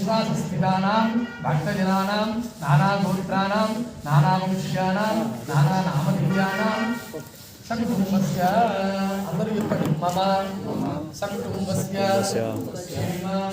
నివాసస్థితానాం భక్తజనానాం నానాగోత్రాణం నానావంశ్యానాం నానానామధేయానాం సకుటుంబస్య అందరూ చెప్పండి మమ సకుటుంబస్య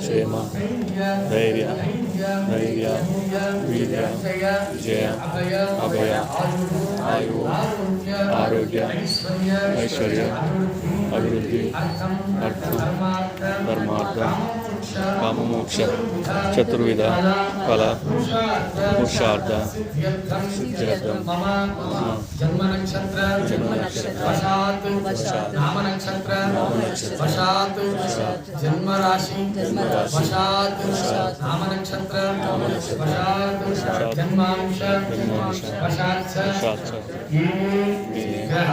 క్షేమ ధైర్య, ధైర్య, వీర్య, విజయ, అభయ, ఆయు, ఆరోగ్య, ఐశ్వర్య, అభివృద్ధి, అర్థం, ధర్మార్థ, కామమోక్ష చతుర్విధ ఫల పురుషార్థ సిద్ధ్యర్థం జన్మ నక్షత్ర నామ నక్షత్ర వశాత్ జన్మ రాశి వశాత్ నామ నక్షత్ర వశాత్ జన్మాంశ వశాత్ గ్రహ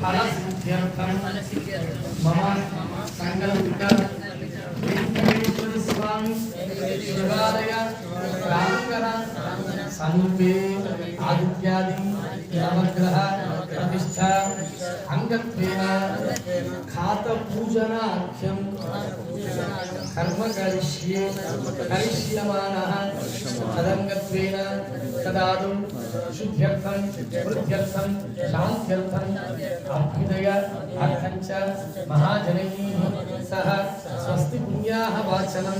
ఫలసిద్ధ్యర్థం మమ సంకల్పిత స్వామి శివాలయ సమీపే ఆదిత్యాది నవగ్రహ అంగత్వేన ఖాత పూజనాఖ్యం కర్మ కరిష్యే కరిష్యమానः తదంగత్వేన తదాదు శుద్ధ్యర్థం వృద్ధ్యర్థం శాంత్యర్థం అభ్యుదయ అర్థం చ మహాజనైः సహ స్వస్తి పుణ్యాः వాచనం